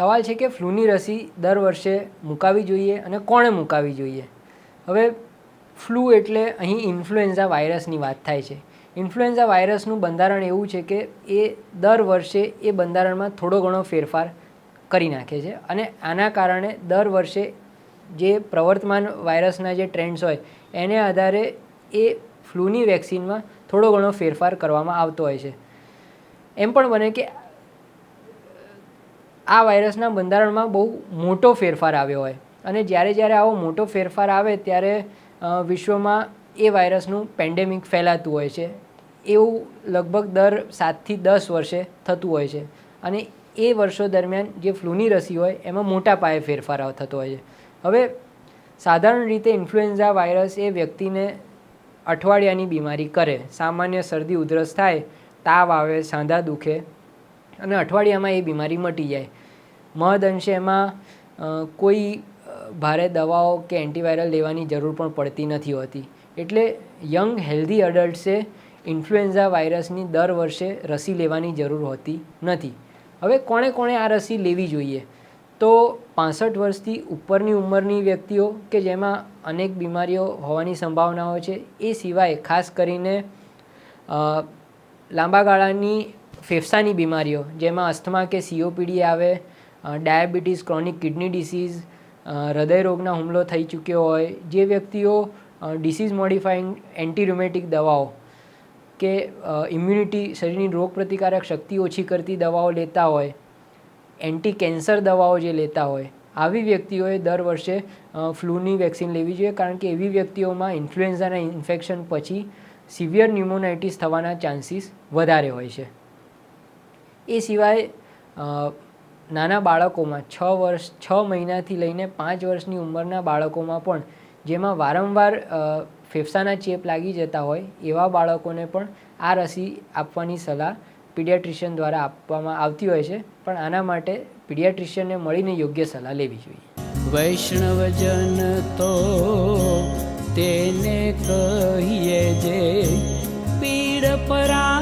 સવાલ છે કે ફ્લૂની રસી દર વર્ષે મુકાવી જોઈએ અને કોણે મુકાવી જોઈએ? હવે, ફ્લૂ એટલે અહીં ઇન્ફ્લુએન્ઝા વાયરસની વાત થાય છે. ઇન્ફ્લુએન્ઝા વાયરસનું બંધારણ એવું છે કે એ દર વર્ષે એ બંધારણમાં થોડો ઘણો ફેરફાર કરી નાખે છે અને આના કારણે દર વર્ષે જે પ્રવર્તમાન વાયરસના જે ટ્રેન્ડ્સ હોય, એને આધારે એ ફ્લૂની વેક્સિનમાં થોડો ઘણો ફેરફાર કરવામાં આવતો હોય છે. એમ પણ બને કે આ વાયરસના બંધારણમાં બહુ મોટો ફેરફાર આવ્યો હોય. અને જ્યારે જ્યારે આવો મોટો ફેરફાર આવે ત્યારે વિશ્વમાં એ વાયરસનું પેન્ડેમિક ફેલાતું હોય છે. એવું લગભગ દર સાતથી દસ વર્ષે થતું હોય છે. અને એ વર્ષો દરમિયાન જે ફ્લૂની રસી હોય, એમાં મોટા પાયે ફેરફાર થતો હોય છે. હવે, સાધારણ રીતે ઇન્ફ્લુએન્ઝા વાયરસ એ વ્યક્તિને અઠવાડિયાની બીમારી કરે. સામાન્ય શરદી ઉધરસ થાય, તાવ આવે, સાંધા દુખે, અને અઠવાડિયામાં એ બીમારી મટી જાય. મહદ અંશે એમાં કોઈ ભારે દવાઓ કે એન્ટીવાયરલ લેવાની જરૂર પણ પડતી નથી હોતી. એટલે યંગ હેલ્ધી અડલ્ટ્સે ઇન્ફ્લુએન્ઝા વાયરસની દર વર્ષે રસી લેવાની જરૂર હોતી નથી. હવે કોણે કોણે આ રસી લેવી જોઈએ? તો પાસઠ વર્ષથી ઉપરની ઉંમરની વ્યક્તિઓ કે જેમાં અનેક બીમારીઓ હોવાની સંભાવનાઓ છે, એ સિવાય ખાસ કરીને લાંબા ગાળાની ફેફસાની બીમારીઓ, જેમાં અસ્થમા કે સીઓપીડી આવે ડાયાબિટીસ, ક્રોનિક કિડની ડિસીઝ હૃદયરોગના હુમલો થઈ ચૂક્યો હોય, જે વ્યક્તિઓ ડિસીઝ મોડિફાઈંગ એન્ટીરુમેટિક દવાઓ કે ઇમ્યુનિટી શરીરની રોગ પ્રતિકારક શક્તિ ઓછી કરતી દવાઓ લેતા હોય એન્ટી કેન્સર દવાઓ જે લેતા હોય, આવી વ્યક્તિઓએ દર વર્ષે ફ્લૂની વેક્સિન લેવી જોઈએ કારણ કે એવી વ્યક્તિઓમાં ઇન્ફ્લુએન્ઝાના ઇન્ફેક્શન પછી સિવિયર ન્યુમોનાઇટિસ થવાના ચાન્સીસ વધારે હોય છે. એ સિવાય નાના બાળકોમાં છ વર્ષ, છ મહિનાથી લઈને પાંચ વર્ષની ઉંમરના બાળકોમાં પણ જેમાં વારંવાર ફેફસાના ચેપ લાગી જતા હોય, એવા બાળકોને પણ આ રસી આપવાની સલાહ પીડિયાટ્રિશિયન દ્વારા આપવામાં આવતી હોય છે. પણ આના માટે પીડિયાટ્રિશિયનને મળીને યોગ્ય સલાહ લેવી જોઈએ. વૈષ્ણવજન તો તેને કહીએ જે પીડ પરા